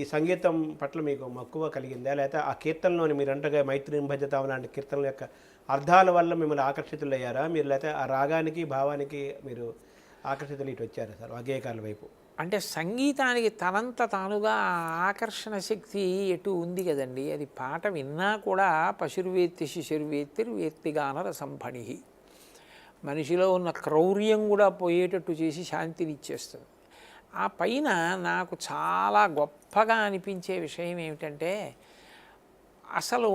ఈ సంగీతం పట్ల మీకు మక్కువ కలిగిందా? లేకపోతే ఆ కీర్తనలోని మీరు అంటగా మైత్రి భజతాం లాంటి కీర్తనల యొక్క అర్థాల వల్ల మిమ్మల్ని ఆకర్షితులయ్యారా? మీరు లేకపోతే ఆ రాగానికి భావానికి మీరు ఆకర్షితులు ఇటు వచ్చారా సార్ అగేకాల వైపు? అంటే సంగీతానికి తనంత తానుగా ఆకర్షణ శక్తి ఎటు ఉంది కదండి. అది పాట విన్నా కూడా పశుర్వేత్తి శిశుర్వేత్తిర్ వేత్తిగాన రసంఫణి మనిషిలో ఉన్న క్రౌర్యం కూడా పోయేటట్టు చేసి శాంతిని ఇచ్చేస్తుంది. ఆ పైన నాకు చాలా గొప్పగా అనిపించే విషయం ఏమిటంటే అసలు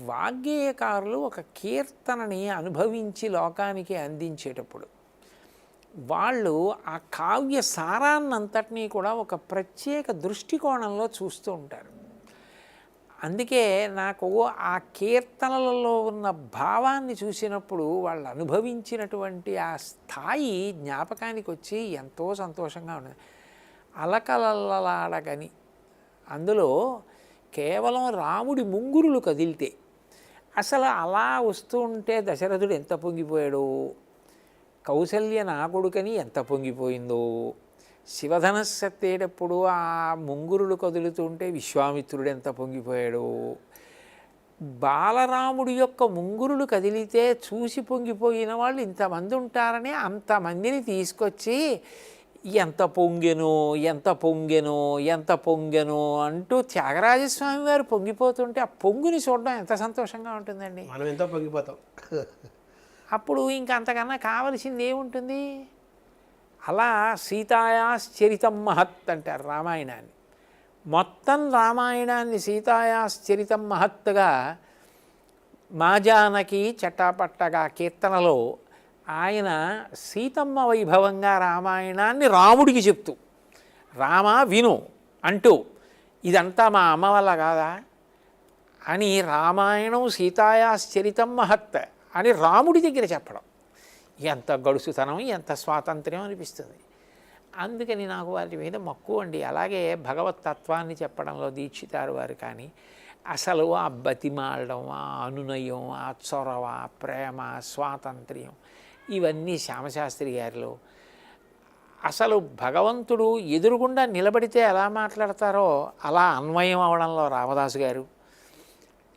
వాగ్గేయకారులు ఒక కీర్తనని అనుభవించి లోకానికి అందించేటప్పుడు వాళ్ళు ఆ కావ్య సారాన్నంతటినీ కూడా ఒక ప్రత్యేక దృష్టికోణంలో చూస్తూ ఉంటారు. అందుకే నాకు ఆ కీర్తనలలో ఉన్న భావాన్ని చూసినప్పుడు వాళ్ళు అనుభవించినటువంటి ఆ స్థాయి జ్ఞాపకానికి వచ్చి ఎంతో సంతోషంగా ఉన్నది. అలకలలాడగని అందులో కేవలం రాముడి ముంగురులు కదిలితే అసలు అలా వస్తూ ఉంటే దశరథుడు ఎంత పొంగిపోయాడో? కౌసల్య నా కొడుకని ఎంత పొంగిపోయిందో? శివధనస్సు ఎత్తేటప్పుడు ఆ ముంగురులు కదులుతుంటే విశ్వామిత్రుడు ఎంత పొంగిపోయాడో. బాలరాముడి యొక్క ముంగురులు కదిలితే చూసి పొంగిపోయిన వాళ్ళు ఇంతమంది ఉంటారని అంతమందిని తీసుకొచ్చి ఎంత పొంగెను ఎంత పొంగెను ఎంత పొంగెను అంటూ త్యాగరాజస్వామి వారు పొంగిపోతుంటే ఆ పొంగుని చూడడం ఎంత సంతోషంగా ఉంటుందండి. మనం ఎంతో పొంగిపోతాం. అప్పుడు ఇంకా అంతకన్నా కావలసింది ఏముంటుంది అలా సీతాయాశ్చరితం మహత్ అంటారు రామాయణాన్ని. మొత్తం రామాయణాన్ని సీతాయాశ్చరితం మహత్తుగా మాజానకి చట్టాపట్టగా కీర్తనలో ఆయన సీతమ్మ వైభవంగా రామాయణాన్ని రాముడికి చెప్తూ రామ విను అంటూ ఇదంతా మా అమ్మ వల్ల కాదా? అని రామాయణం సీతాయాశ్చరితం మహత్ అని రాముడి దగ్గర చెప్పడం. ఎంత గడుసుతనం ఎంత స్వాతంత్ర్యం అనిపిస్తుంది. అందుకని నాకు వాటి మీద మక్కువ అండి. అలాగే భగవత్ తత్వాన్ని చెప్పడంలో దీక్షితారు వారు కానీ అసలు ఆ బతిమాలడం ఆ అనునయం ఆ చొరవ ప్రేమ స్వాతంత్ర్యం ఇవన్నీ శ్యామశాస్త్రి గారిలో. అసలు భగవంతుడు ఎదురుగుండా నిలబడితే ఎలా మాట్లాడతారో అలా అన్వయం అవడంలో రామదాసు గారు.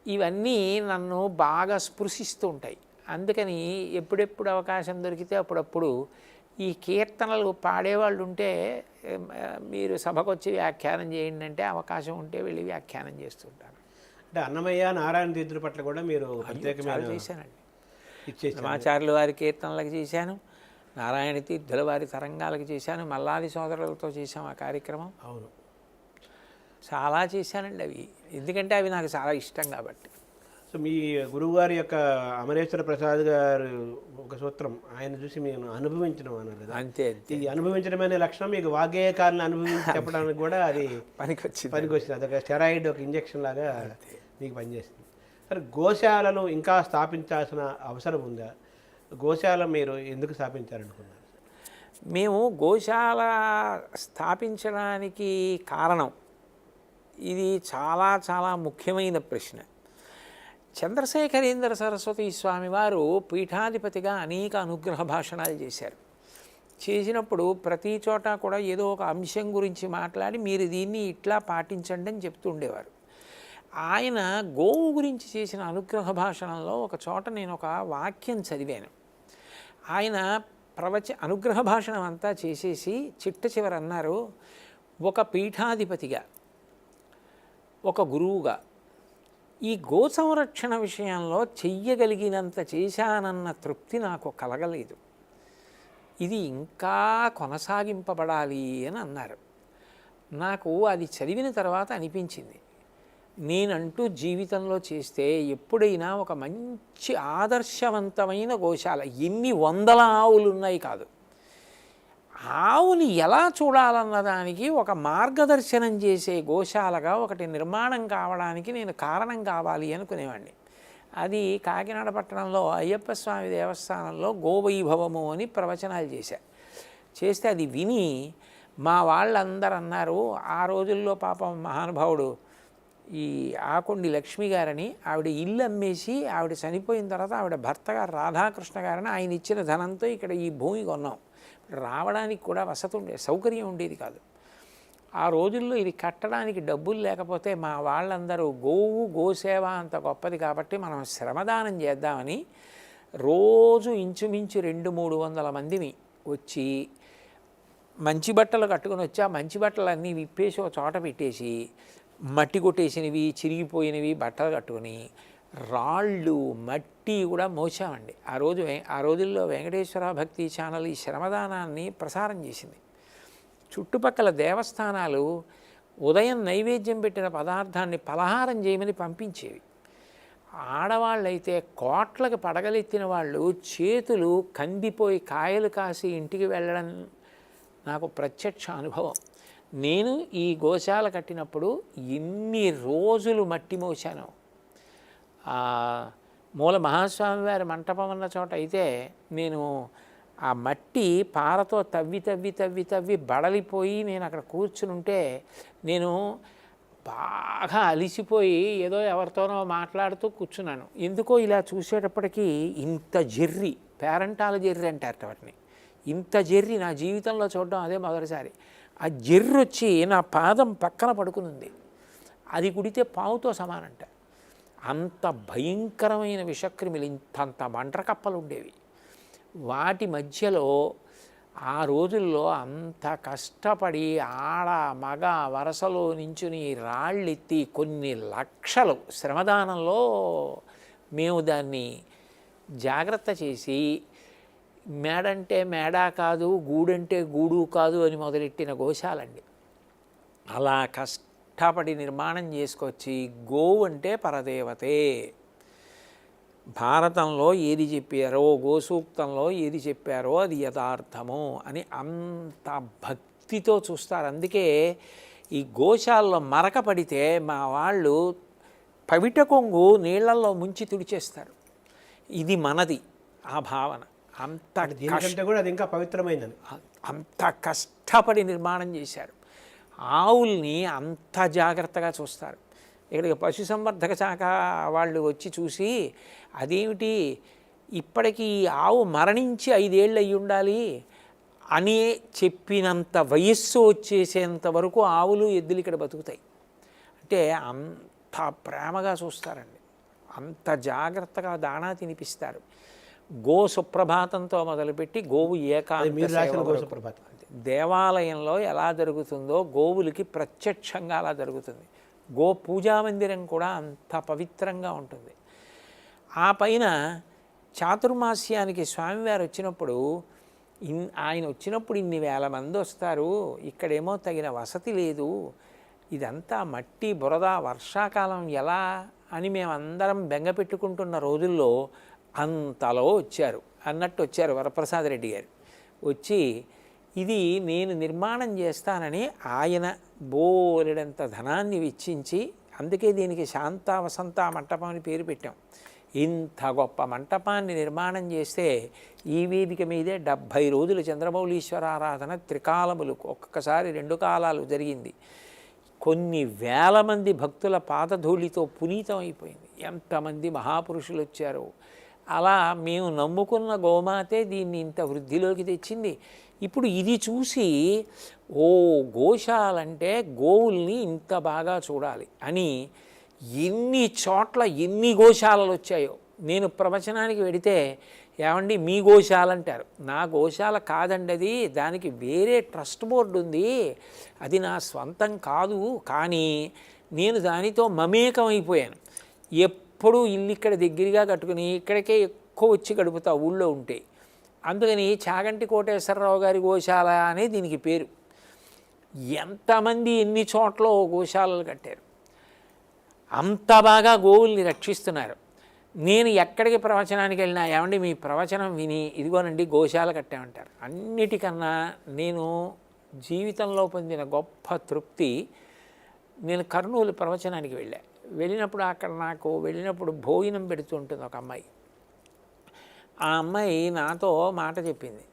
ఇవన్నీ నన్ను బాగా స్పృశిస్తూ ఉంటాయి. అందుకని ఎప్పుడెప్పుడు అవకాశం దొరికితే అప్పుడప్పుడు ఈ కీర్తనలు పాడేవాళ్ళు ఉంటే మీరు సభకు వచ్చి వ్యాఖ్యానం చేయండి అంటే అవకాశం ఉంటే వెళ్ళి వ్యాఖ్యానం చేస్తుంటాను అంటే అన్నమయ్య నారాయణ తీర్థుల పట్ల కూడా మీరు ప్రత్యేకమైన చేశానండి. సమాచారుల వారి కీర్తనలకు చేశాను నారాయణ తీర్థుల వారి తరంగాలకు చేశాను మల్లాది సోదరులతో చేశాం ఆ కార్యక్రమం. అవును. చాలా చేశానండి అవి. ఎందుకంటే అవి నాకు చాలా ఇష్టం కాబట్టి. సో మీ గురువుగారి యొక్క అమరేశ్వర ప్రసాద్ గారు ఒక సూత్రం ఆయన చూసి మీరు అనుభవించడం అన్నారు కదా. అంతే ఈ అనుభవించడం అనే లక్షణం మీకు వాగ్గేయకారులను అనుభవించి చెప్పడానికి కూడా అది పనికొచ్చింది. పనికి వచ్చింది అదొక స్టెరాయిడ్ ఒక ఇంజెక్షన్ లాగా మీకు పనిచేస్తుంది. సరే గోశాలను ఇంకా స్థాపించాల్సిన అవసరం ఉందా? గోశాల మీరు ఎందుకు స్థాపించాలనుకున్నారు మేము గోశాల స్థాపించడానికి కారణం ఇది చాలా చాలా ముఖ్యమైన ప్రశ్న. చంద్రశేఖరేంద్ర సరస్వతి స్వామి వారు పీఠాధిపతిగా అనేక అనుగ్రహ భాషణాలు చేశారు. చేసినప్పుడు ప్రతి చోట కూడా ఏదో ఒక అంశం గురించి మాట్లాడి మీరు దీన్ని ఇట్లా పాటించండి అని చెప్తూ ఉండేవారు. ఆయన గోవు గురించి చేసిన అనుగ్రహ భాషణంలో ఒక చోట నేను ఒక వాక్యం చదివాను. ఆయన ప్రవచ అనుగ్రహ భాషణం అంతా చేసేసి చిట్ట చివర అన్నారు ఒక పీఠాధిపతిగా ఒక గురువుగా ఈ గో సంరక్షణ విషయంలో చెయ్యగలిగినంత చేశానన్న తృప్తి నాకు కలగలేదు. ఇది ఇంకా కొనసాగింపబడాలి అని అన్నారు. నాకు అది చదివిన తర్వాత అనిపించింది. నేనంటూ జీవితంలో చేస్తే ఎప్పుడైనా ఒక మంచి ఆదర్శవంతమైన గోశాల ఎన్ని వందల ఆవులు ఉన్నాయి కాదు. ఆవుని ఎలా చూడాలన్న దానికి ఒక మార్గదర్శనం చేసే గోశాలగా ఒకటి నిర్మాణం కావడానికి నేను కారణం కావాలి అనుకునేవాడిని అది కాకినాడ పట్టణంలో అయ్యప్ప స్వామి దేవస్థానంలో గోవైభవము అని ప్రవచనాలు చేశా. చేస్తే అది విని మా వాళ్ళందరూ అన్నారు ఆ రోజుల్లో పాపం మహానుభావుడు ఈ ఆకొండి లక్ష్మి గారని ఆవిడ ఇల్లు అమ్మేసి ఆవిడ చనిపోయిన తర్వాత ఆవిడ భర్త గారు రాధాకృష్ణ గారని ఆయన ఇచ్చిన ధనంతో ఇక్కడ ఈ భూమి కొన్నాం. రావడానికి కూడా వసతి ఉండే సౌకర్యం ఉండేది కాదు. ఆ రోజుల్లో ఇది కట్టడానికి డబ్బులు లేకపోతే మా వాళ్ళందరూ గోవు గోసేవ అంత గొప్పది కాబట్టి మనం శ్రమదానం చేద్దామని రోజు ఇంచుమించు రెండు మూడు వందల మందిని వచ్చి మంచి బట్టలు కట్టుకొని వచ్చి ఆ మంచి బట్టలు అన్నీ విప్పేసి ఒక చోట పెట్టేసి మట్టి కొట్టేసినవి చిరిగిపోయినవి బట్టలు కట్టుకొని రాళ్ళు మట్టి కూడా మోసామండి ఆ రోజు వే- ఆ రోజుల్లో వెంకటేశ్వర భక్తి ఛానల్ ఈ శ్రమదానాన్ని ప్రసారం చేసింది. చుట్టుపక్కల దేవస్థానాలు ఉదయం నైవేద్యం పెట్టిన పదార్థాన్ని పలహారం చేయమని పంపించేవి. ఆడవాళ్ళైతే కోట్లకు పడగలెత్తిన వాళ్ళు చేతులు కందిపోయి కాయలు కాసి ఇంటికి వెళ్ళడం నాకు ప్రత్యక్ష అనుభవం. నేను ఈ గోశాల కట్టినప్పుడు ఎన్ని రోజులు మట్టి మోసాను మూల మహాస్వామి వారి మంటపం ఉన్న చోట అయితే నేను ఆ మట్టి పారతో తవ్వి తవ్వి తవ్వి తవ్వి బడలిపోయి నేను అక్కడ కూర్చుని ఉంటే నేను బాగా అలిసిపోయి ఏదో ఎవరితోనో మాట్లాడుతూ కూర్చున్నాను. ఎందుకో ఇలా చూసేటప్పటికీ ఇంత జెర్రి పేరంటాల జెర్రి అంటారట వాటిని. ఇంత జెర్రి నా జీవితంలో చూడడం అదే మొదటిసారి. ఆ జెర్రి వచ్చి నా పాదం పక్కన పడుకునుంది. అది కుడితే పావుతో సమానంట. అంత భయంకరమైన విషక్రిమిలు ఇంతంత మంటకప్పలు ఉండేవి వాటి మధ్యలో ఆ రోజుల్లో అంత కష్టపడి ఆడ మగ వరసలో నించుని రాళ్ళెత్తి కొన్ని లక్షలు శ్రమదానంలో మేము దాన్ని జాగ్రత్త చేసి మేడంటే మేడా కాదు గూడంటే గూడు కాదు అని మొదలెట్టిన గోశాలండి. అలా కష్ట కష్టపడి నిర్మాణం చేసుకొచ్చి గోవు అంటే పరదేవతే. భారతంలో ఏది చెప్పారో గోసూక్తంలో ఏది చెప్పారో అది యథార్థము అని అంత భక్తితో చూస్తారు. అందుకే ఈ గోశాలలో మరక పడితే మా వాళ్ళు పవిట కొంగు నీళ్ళల్లో ముంచి తుడిచేస్తారు. ఇది మనది ఆ భావన. అంత కూడా అది ఇంకా పవిత్రమైనది అంత కష్టపడి నిర్మాణం చేశారు. ఆవుల్ని అంత జాగ్రత్తగా చూస్తారు. ఇక్కడికి పశుసంవర్ధక శాఖ వాళ్ళు వచ్చి చూసి అదేమిటి ఇప్పటికీ ఆవు మరణించి ఐదేళ్ళు అయి ఉండాలి అని చెప్పినంత వయస్సు వచ్చేసేంత వరకు ఆవులు ఎద్దులు ఇక్కడ బతుకుతాయి. అంటే అంత ప్రేమగా చూస్తారండి. అంత జాగ్రత్తగా దాణా తినిపిస్తారు. గో సుప్రభాతంతో మొదలుపెట్టి గోవు ఏకాంత దేవాలయంలో ఎలా జరుగుతుందో గోవులకి ప్రత్యక్షంగా అలా జరుగుతుంది. గో పూజా మందిరం కూడా అంత పవిత్రంగా ఉంటుంది. ఆ పైన చాతుర్మాస్యానికి స్వామివారు వచ్చినప్పుడు ఇన్ ఆయన వచ్చినప్పుడు ఇన్ని వేల మంది వస్తారు ఇక్కడేమో తగిన వసతి లేదు ఇదంతా మట్టి బురద వర్షాకాలం ఎలా అని మేమందరం బెంగ పెట్టుకుంటున్న రోజుల్లో అంతలో వచ్చారు. అన్నట్టు వచ్చారు వరప్రసాద్ రెడ్డి గారు. వచ్చి ఇది నేను నిర్మాణం చేస్తానని ఆయన బోలెడంత ధనాన్ని వెచ్చించి అందుకే దీనికి శాంత వసంత మంటపం అని పేరు పెట్టాం. ఇంత గొప్ప మంటపాన్ని నిర్మాణం చేస్తే ఈ వేదిక మీదే డెబ్భై రోజులు చంద్రమౌళీశ్వర ఆరాధన త్రికాలములు ఒక్కొక్కసారి రెండు కాలాలు జరిగింది. కొన్ని వేల మంది భక్తుల పాదధూళితో పునీతం అయిపోయింది. ఎంతమంది మహాపురుషులు వచ్చారో. అలా మేము నమ్ముకున్న గోమాతే దీన్ని ఇంత వృద్ధిలోకి తెచ్చింది. ఇప్పుడు ఇది చూసి ఓ గోశాలంటే గోవుల్ని ఇంత బాగా చూడాలి అని ఎన్ని చోట్ల ఎన్ని గోశాలలు వచ్చాయో. నేను ప్రవచనానికి వెడితే ఏమండి మీ గోశాల అంటారు. నా గోశాల కాదండి అది దానికి వేరే ట్రస్ట్ బోర్డు ఉంది. అది నా స్వంతం కాదు కానీ నేను దానితో మమేకం అయిపోయాను ఎప్పుడూ ఇల్లు ఇక్కడ దగ్గరగా కట్టుకుని ఇక్కడికే ఎక్కువ వచ్చి గడుపుతా ఊళ్ళో ఉంటే. అందుకని చాగంటి కోటేశ్వరరావు గారి గోశాల అనే దీనికి పేరు. ఎంతమంది ఎన్ని చోట్ల గోశాలలు కట్టారు. అంత బాగా గోవుల్ని రక్షిస్తున్నారు. నేను ఎక్కడికి ప్రవచనానికి వెళ్ళినా ఏమండి మీ ప్రవచనం విని ఇదిగోనండి గోశాల కట్టామంటారు. అన్నిటికన్నా నేను జీవితంలో పొందిన గొప్ప తృప్తి నేను కర్నూలు ప్రవచనానికి వెళ్ళా. వెళ్ళినప్పుడు అక్కడ నాకు వెళ్ళినప్పుడు భోజనం పెడుతుంటుంది ఒక అమ్మాయి. ఆ అమ్మాయి నాతో మాట చెప్పింది.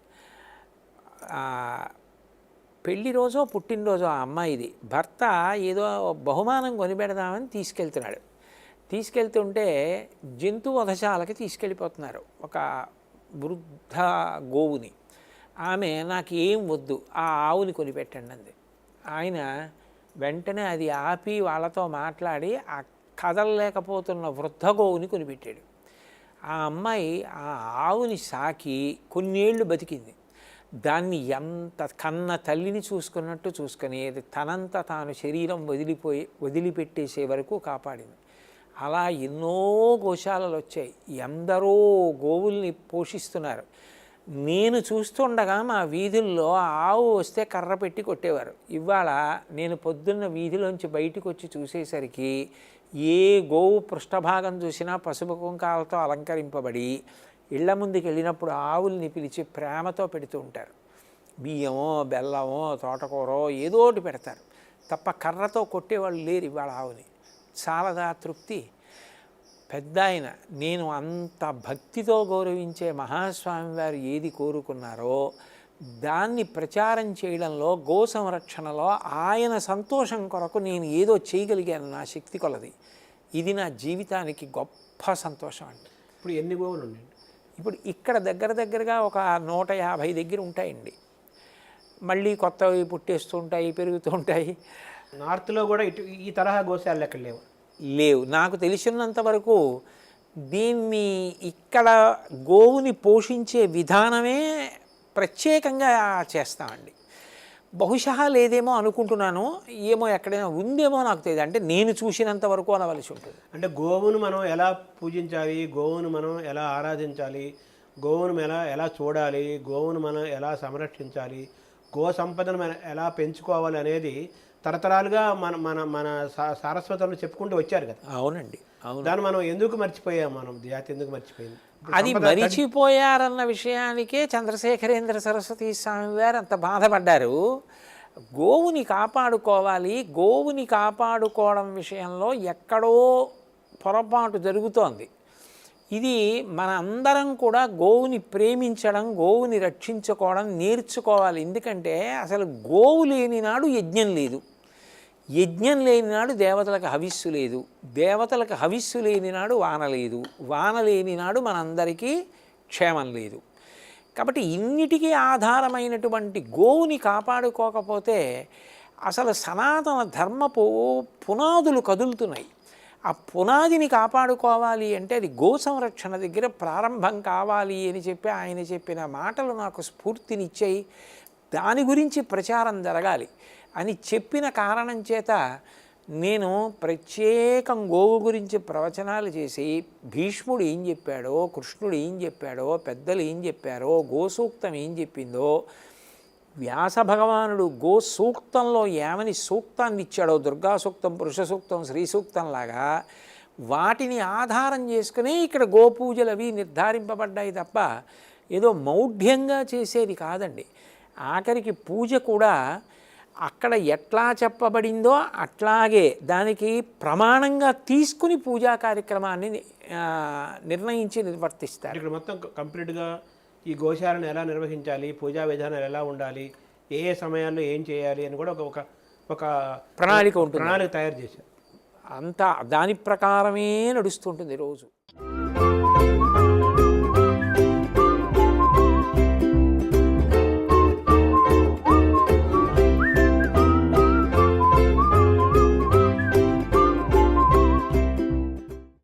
పెళ్ళి రోజో పుట్టినరోజో ఆ అమ్మాయిది భర్త ఏదో బహుమానం కొనిపెడదామని తీసుకెళ్తున్నాడు. తీసుకెళ్తుంటే జంతు వధశాలకి తీసుకెళ్ళిపోతున్నారు. ఒక వృద్ధ గోవుని. ఆమె నాకు ఏం వద్దు ఆ ఆవుని కొనిపెట్టండి అంది. ఆయన వెంటనే అది ఆపి వాళ్ళతో మాట్లాడి ఆ కదలలేకపోతున్న వృద్ధ గోవుని కొనిపెట్టాడు. ఆ అమ్మాయి ఆ ఆవుని సాకి కొన్నేళ్ళు బతికింది. దాన్ని ఎంత కన్న తల్లిని చూసుకున్నట్టు చూసుకుని తనంత తాను శరీరం వదిలిపోయి వదిలిపెట్టేసే వరకు కాపాడింది. అలా ఎన్నో గోశాలలు వచ్చాయి. ఎందరో గోవుల్ని పోషిస్తున్నారు. నేను చూస్తుండగా మా వీధుల్లో ఆవు వస్తే కర్ర పెట్టి కొట్టేవారు. ఇవాళ నేను పొద్దున్న వీధిలోంచి బయటకు వచ్చి చూసేసరికి ఏ గోవు పృష్ఠభాగం చూసినా పసుపు కుంకాలతో అలంకరింపబడి ఇళ్ళ ముందుకు వెళ్ళినప్పుడు ఆవుల్ని పిలిచి ప్రేమతో పెడుతూ ఉంటారు. బియ్యమో బెల్లమో తోటకూరో ఏదో ఒకటి పెడతారు. తప్ప కర్రతో కొట్టేవాళ్ళు లేరు ఇవాళ ఆవుని. చాలదా తృప్తి? పెద్ద ఆయన నేను అంత భక్తితో గౌరవించే మహాస్వామి వారు ఏది కోరుకున్నారో దాన్ని ప్రచారం చేయడంలో గో సంరక్షణలో ఆయన సంతోషం కొరకు నేను ఏదో చేయగలిగాను. నా శక్తి కొలది. ఇది నా జీవితానికి గొప్ప సంతోషం అండి. ఇప్పుడు ఎన్ని గోవులు ఉన్నాయండి? ఇప్పుడు ఇక్కడ దగ్గర దగ్గరగా ఒక నూట యాభై దగ్గర ఉంటాయండి. మళ్ళీ కొత్తవి పుట్టేస్తుంటాయి పెరుగుతుంటాయి నార్త్లో కూడా ఇటు ఈ తరహా గోశాలలు ఎక్కడ లేవు? లేవు. నాకు తెలిసినంత వరకు దీన్ని ఇక్కడ గోవుని పోషించే విధానమే ప్రత్యేకంగా చేస్తామండి. బహుశా లేదేమో అనుకుంటున్నాను ఏమో ఎక్కడైనా ఉందేమో నాకు తెలియదు. అంటే నేను చూసినంత వరకు అనవలసి ఉంటుంది. అంటే గోవును మనం ఎలా పూజించాలి గోవును మనం ఎలా ఆరాధించాలి గోవును ఎలా ఎలా చూడాలి గోవును మనం ఎలా సంరక్షించాలి గో సంపదను మనం ఎలా పెంచుకోవాలి అనేది తరతరాలుగా మన మన మన సా- సారస్వతంలో చెప్పుకుంటూ వచ్చారు కదా. అవునండి అవును. దాన్ని మనం ఎందుకు మర్చిపోయాం మనం? జాతి ఎందుకు మర్చిపోయింది? అది మరిచిపోయారన్న విషయానికే చంద్రశేఖరేంద్ర సరస్వతి స్వామి వారు అంత బాధపడ్డారు. గోవుని కాపాడుకోవాలి. గోవుని కాపాడుకోవడం విషయంలో ఎక్కడో పొరపాటు జరుగుతోంది. ఇది మన అందరం కూడా గోవుని ప్రేమించడం గోవుని రక్షించుకోవడం నేర్చుకోవాలి. ఎందుకంటే అసలు గోవు లేని నాడు యజ్ఞం లేదు. యజ్ఞం లేని నాడు దేవతలకు హవిస్సు లేదు. దేవతలకు హవిస్సు లేని నాడు వాన లేదు. వాన లేని నాడు మనందరికీ క్షేమం లేదు. కాబట్టి ఇన్నిటికీ ఆధారమైనటువంటి గోవుని కాపాడుకోకపోతే అసలు సనాతన ధర్మపు పునాదులు కదులుతున్నాయి. ఆ పునాదిని కాపాడుకోవాలి అంటే అది గో సంరక్షణ దగ్గర ప్రారంభం కావాలి అని చెప్పి ఆయన చెప్పిన మాటలు నాకు స్ఫూర్తినిచ్చాయి. దాని గురించి ప్రచారం జరగాలి. అని చెప్పిన కారణం చేత నేను ప్రత్యేకం గోవు గురించి ప్రవచనాలు చేసి భీష్ముడు ఏం చెప్పాడో కృష్ణుడు ఏం చెప్పాడో పెద్దలు ఏం చెప్పారో గోసూక్తం ఏం చెప్పిందో వ్యాస భగవానుడు గో సూక్తంలో ఏమని సూక్తాన్ని ఇచ్చాడో దుర్గా సూక్తం పురుష సూక్తం శ్రీ సూక్తం లాగా వాటిని ఆధారం చేసుకుని ఇక్కడ గోపూజలు అవి నిర్ధారింపబడ్డాయి తప్ప ఏదో మౌఢ్యంగా చేసేది కాదండి. ఆఖరికి పూజ కూడా అక్కడ ఎట్లా చెప్పబడిందో అట్లాగే దానికి ప్రమాణంగా తీసుకుని పూజా కార్యక్రమాన్ని నిర్ణయించి నిర్వర్తిస్తారు. ఇక్కడ మొత్తం కంప్లీట్గా ఈ గోశాలను ఎలా నిర్వహించాలి పూజా విధానాలు ఎలా ఉండాలి ఏ ఏ సమయాల్లో ఏం చేయాలి అని కూడా ఒక ఒక ఒక ప్రణాళిక ఉంటుంది. ప్రణాళిక తయారు చేశారు. అంతా దాని ప్రకారమే నడుస్తుంటుంది రోజు.